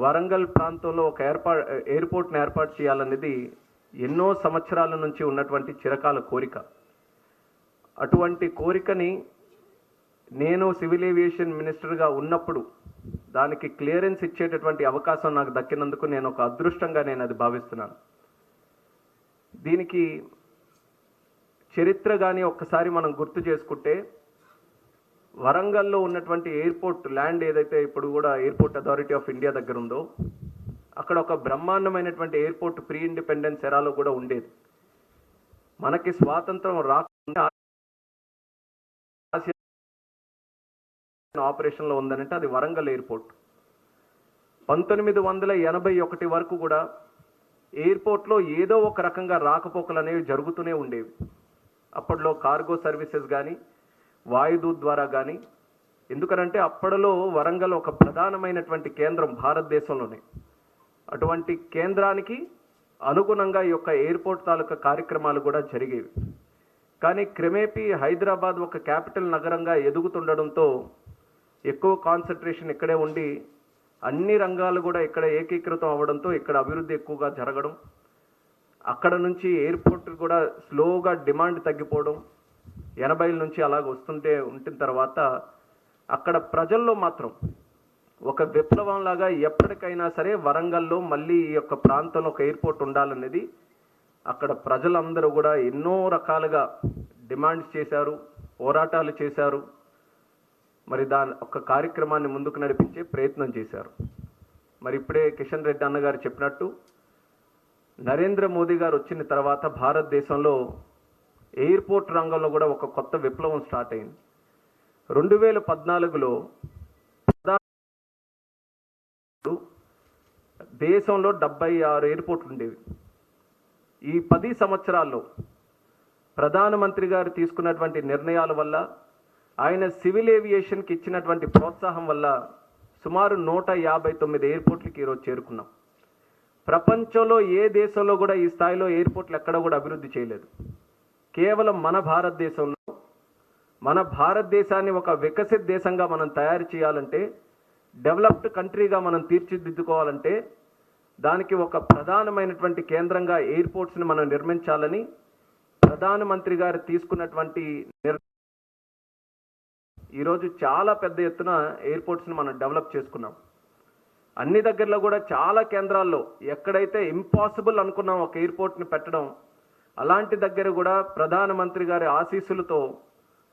వరంగల్ ప్రాంతంలో ఒక ఏర్పా ఎయిర్పోర్ట్ని ఏర్పాటు చేయాలనేది ఎన్నో సంవత్సరాల నుంచి ఉన్నటువంటి చిరకాల కోరిక. అటువంటి కోరికని నేను సివిల్ ఏవియేషన్ మినిస్టర్గా ఉన్నప్పుడు దానికి క్లియరెన్స్ ఇచ్చేటటువంటి అవకాశం నాకు దక్కినందుకు నేను ఒక అదృష్టంగా నేను అది భావిస్తున్నాను. దీనికి చరిత్ర కానీ ఒక్కసారి మనం గుర్తు చేసుకుంటే వరంగల్లో ఉన్నటువంటి ఎయిర్పోర్ట్ ల్యాండ్ ఏదైతే ఇప్పుడు కూడా ఎయిర్పోర్ట్ అథారిటీ ఆఫ్ ఇండియా దగ్గర ఉందో అక్కడ ఒక బ్రహ్మాండమైనటువంటి ఎయిర్పోర్ట్ ప్రీ ఇండిపెండెన్స్ ఎరాలో కూడా ఉండేది. మనకి స్వాతంత్రం రాకుండా ఆపరేషన్లో ఉందనంటే అది వరంగల్ ఎయిర్పోర్ట్. పంతొమ్మిది వందల ఎనభై ఒకటి వరకు కూడా ఎయిర్పోర్ట్లో ఏదో ఒక రకంగా రాకపోకలు అనేవి జరుగుతూనే ఉండేవి. అప్పట్లో కార్గో సర్వీసెస్ కానీ వాయుదూత్ ద్వారా కానీ ఎందుకనంటే అప్పటిలో వరంగల్ ఒక ప్రధానమైనటువంటి కేంద్రం భారతదేశంలోనే. అటువంటి కేంద్రానికి అనుగుణంగా ఈ యొక్క ఎయిర్పోర్ట్ తాలూకా కార్యక్రమాలు కూడా జరిగేవి. కానీ క్రమేపీ హైదరాబాద్ ఒక క్యాపిటల్ నగరంగా ఎదుగుతుండడంతో ఎక్కువ కాన్సన్ట్రేషన్ ఇక్కడే ఉండి అన్ని రంగాలు కూడా ఇక్కడ ఏకీకృతం అవ్వడంతో ఇక్కడ అభివృద్ధి ఎక్కువగా జరగడం అక్కడ నుంచి ఎయిర్పోర్ట్ కూడా స్లోగా డిమాండ్ తగ్గిపోవడం ఎనభైల నుంచి అలాగ వస్తుంటే ఉంటున్న తర్వాత అక్కడ ప్రజల్లో మాత్రం ఒక విప్లవంలాగా ఎప్పటికైనా సరే వరంగల్లో మళ్ళీ ఈ యొక్క ప్రాంతంలో ఒక ఎయిర్పోర్ట్ ఉండాలనేది అక్కడ ప్రజలందరూ కూడా ఎన్నో రకాలుగా డిమాండ్స్ చేశారు పోరాటాలు చేశారు. మరి దాని ఒక కార్యక్రమాన్ని ముందుకు నడిపించే ప్రయత్నం చేశారు. మరి ఇప్పుడే కిషన్ రెడ్డి అన్నగారు చెప్పినట్టు నరేంద్ర మోదీ గారు వచ్చిన తర్వాత భారతదేశంలో ఎయిర్పోర్ట్ రంగంలో కూడా ఒక కొత్త విప్లవం స్టార్ట్ అయింది. రెండు వేల పద్నాలుగులో దేశంలో డెబ్బై ఆరు ఎయిర్పోర్ట్లు ఉండేవి. ఈ పది సంవత్సరాల్లో ప్రధానమంత్రి గారు తీసుకున్నటువంటి నిర్ణయాల వల్ల ఆయన సివిల్ ఏవియేషన్కి ఇచ్చినటువంటి ప్రోత్సాహం వల్ల సుమారు నూట యాభై తొమ్మిది ఎయిర్పోర్ట్లకి ఈరోజు చేరుకున్నాం. ప్రపంచంలో ఏ దేశంలో కూడా ఈ స్థాయిలో ఎయిర్పోర్ట్లు ఎక్కడ కూడా అభివృద్ధి చేయలేదు. కేవలం మన భారతదేశంలో మన భారతదేశాన్ని ఒక వికసిత దేశంగా మనం తయారు చేయాలంటే డెవలప్డ్ కంట్రీగా మనం తీర్చిదిద్దుకోవాలంటే దానికి ఒక ప్రధానమైనటువంటి కేంద్రంగా ఎయిర్పోర్ట్స్ని మనం నిర్మించాలని ప్రధానమంత్రి గారు తీసుకున్నటువంటి నిర్ణయం ఈరోజు చాలా పెద్ద ఎత్తున ఎయిర్పోర్ట్స్ని మనం డెవలప్ చేసుకున్నాం. అన్ని దగ్గరలో కూడా చాలా కేంద్రాల్లో ఎక్కడైతే ఇంపాసిబుల్ అనుకున్నాం ఒక ఎయిర్పోర్ట్ని పెట్టడం అలాంటి దగ్గర కూడా ప్రధానమంత్రి గారి ఆశీస్సులతో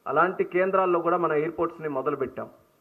అలాంటి కేంద్రాల్లో కూడా మన ఎయిర్పోర్ట్స్ని మొదలుపెట్టాం.